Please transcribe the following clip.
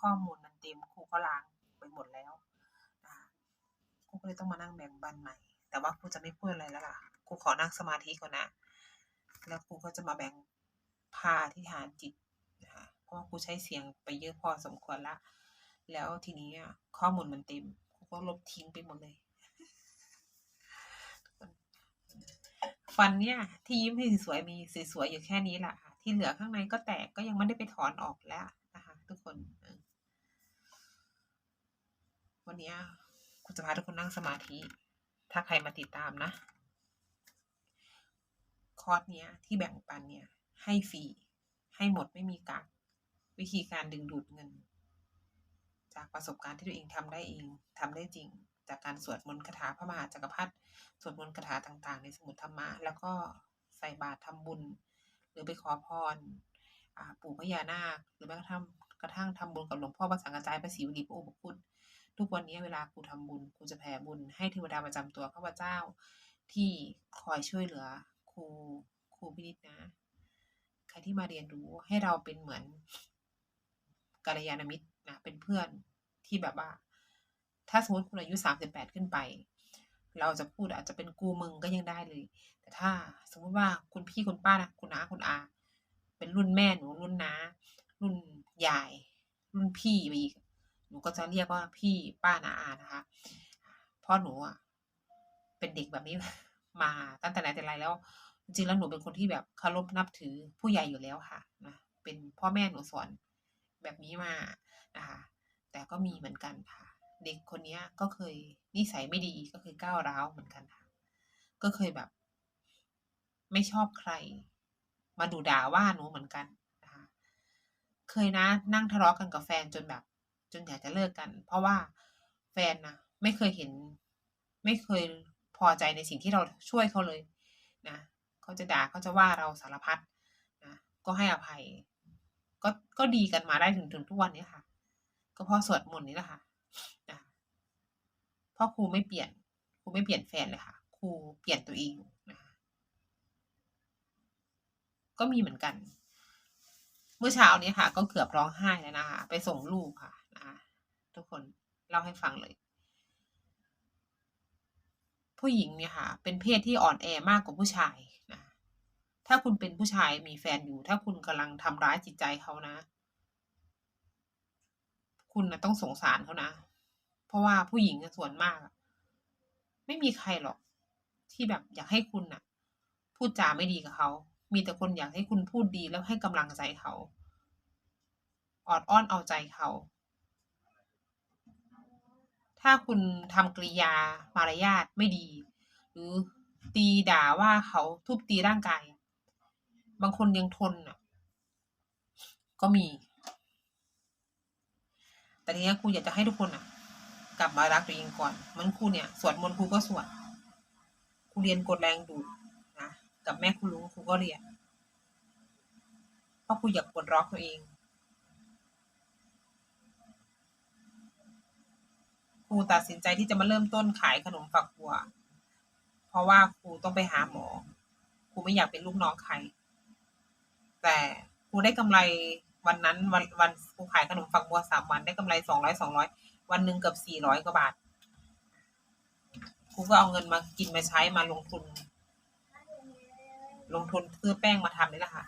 ข้อมูลมันเต็มครูก็ล้างไปหมดแล้วครูก็เลยต้องมานั่งแบ่งปันใหม่ แต่ว่าครูจะไม่พูดอะไรแล้วล่ะครูขอนั่งสมาธิก่อนนะ แล้วครูก็จะมาแบ่งพาอธิฐานจิตนะคะเพราะว่าครูใช้เสียงไปเยอะพอสมควรละ แล้วทีนี้ข้อมูลมันเต็มครูก็ลบทิ้งไปหมดเลยฟันเนี่ยที่ยิ้มให้สวยๆมีสวยๆอยู่แค่นี้แหละค่ะที่เหลือข้างในก็แตกก็ยังไม่ได้ไปถอนออกแล้วนะคะ ทุกคนเออ วันนี้คุณจะพาทุกคนนั่งสมาธิ ถ้าใครมาติดตามนะ คอร์สเนี้ยที่แบ่งปันเนี่ย ให้ฟรี ให้หมดไม่มีกักวิธีการดึงดูดเงิน จากประสบการณ์ที่ตัวเองทำได้เองทำได้จริง จากการสวดมนต์คาถาพระมหาจักรพรรดิสวดมนต์คาถาต่างๆ ในสมุดธรรมะ แล้วก็ใส่บาตรทำบุญ หรือไปขอพรอปู่พญานาค หรือแม้กระทั่งกระทั่งทำบุญกับหลวงพ่อพระสังฆจายพระศรีวลีพระอุปคุต ทุกวันนี้เวลากูทำบุญกูจะแผ่บุญให้เทวดาประจำตัวข้าพเจ้า ที่คอยช่วยเหลือครูครูพินิจนะ ใครที่มาเรียนรู้ให้เราเป็นเหมือนกัลยาณมิตรนะเป็นเพื่อนที่แบบว่า ถ้าสมมติคุณอายุสามสิบแปดขึ้นไป เราจะพูดอาจจะเป็นกูมึงก็ยังได้เลย แต่ถ้าสมมติว่าคุณพี่คุณป้านะคุณน้าคุณอา เป็นรุ่นแม่หนูรุ่นน้ารุ่นยาย รุ่นพี่ไปอีก นูก็จะเรียกว่าพี่ป้านาอานะคะพราะหนูอะเป็นเด็กแบบนี้มาตั้งแต่ไหนแต่ไรแล้ว จริงๆแล้วหนูเป็นคนที่แบบเคารพนับถือผู้ใหญ่อยู่แล้วค่ะนะเป็นพ่อแม่หนูสอนแบบนี้มานะคะแต่ก็มีเหมือนกันค่ะ เด็กคนนี้ก็เคยนิสัยไม่ดีก็เคยก้าวร้าวเหมือนกันค่ะ ก็เคยแบบ ไม่ชอบใคร มาดูด่าว่าหนูเหมือนกันนะคะเคยนะนั่งทะเลาะกันกับแฟนจนแบบ จนอยากจะเลิกกัน เพราะว่าแฟนนะไม่เคยเห็น ไม่เคยพอใจในสิ่งที่เราช่วยเขาเลยนะเขาจะด่าเขาจะว่าเราสารพัดนะก็ให้อภัย ก็ก็ดีกันมาได้ถึงถึงทุกวันนี้ค่ะ ก็เพราะสวดมนต์นี่แหละค่ะนะเพราะครูไม่เปลี่ยนครูไม่เปลี่ยนแฟนเลยค่ะครูเปลี่ยนตัวเองนะก็มีเหมือนกัน เมื่อเช้านี้ค่ะ ก็เกือบร้องไห้แล้วนะคะ ไปส่งลูกค่ะ เล่าให้ฟังเลย ผู้หญิงเนี่ยค่ะ เป็นเพศที่อ่อนแอมากกว่าผู้ชายนะถ้าคุณเป็นผู้ชายมีแฟนอยู่ ถ้าคุณกำลังทำร้ายจิตใจเขานะ คุณนะต้องสงสารเขานะ เพราะว่าผู้หญิงส่วนมาก ไม่มีใครหรอก ที่แบบอยากให้คุณน่ะ พูดจาไม่ดีกับเขามีแต่คนอยากให้คุณพูดดีแล้วให้กำลังใจเขาออดอ้อนเอาใจเขา ถ้าคุณทำกริยามารยาทไม่ดี หรือตีด่าว่าเขาทุบตีร่างกาย บางคนยังทนอะ ก็มี แต่ทีนี้ครูอยากจะให้ทุกคนอะ กลับมารักตัวเองก่อนเหมันครูเนี่ยสวดมนต์ครูก็สวดครูเรียนกดแรงดูดนะกับแม่ครูรู้ครูก็เรียนเพราะครูอยากปลดล็อกตัวเอง รูตัดสินใจที่จะมาเริ่มต้นขายขนมฝักบัว เพราะว่าครูต้องไปหาหมอ ครูไม่อยากเป็นลูกน้องใคร แต่ครูได้กำไรวันนั้นวันวันครูขายขนมฝักบัวสามวันได้กำไรสองร้อยสองร้อยวันหนึ่งเกือบสี่ร้อยกว่าบาท ครูก็เอาเงินมากินมาใช้มาลงทุน ลงทุนซื้อแป้งมาทำนี่แหละค่ะ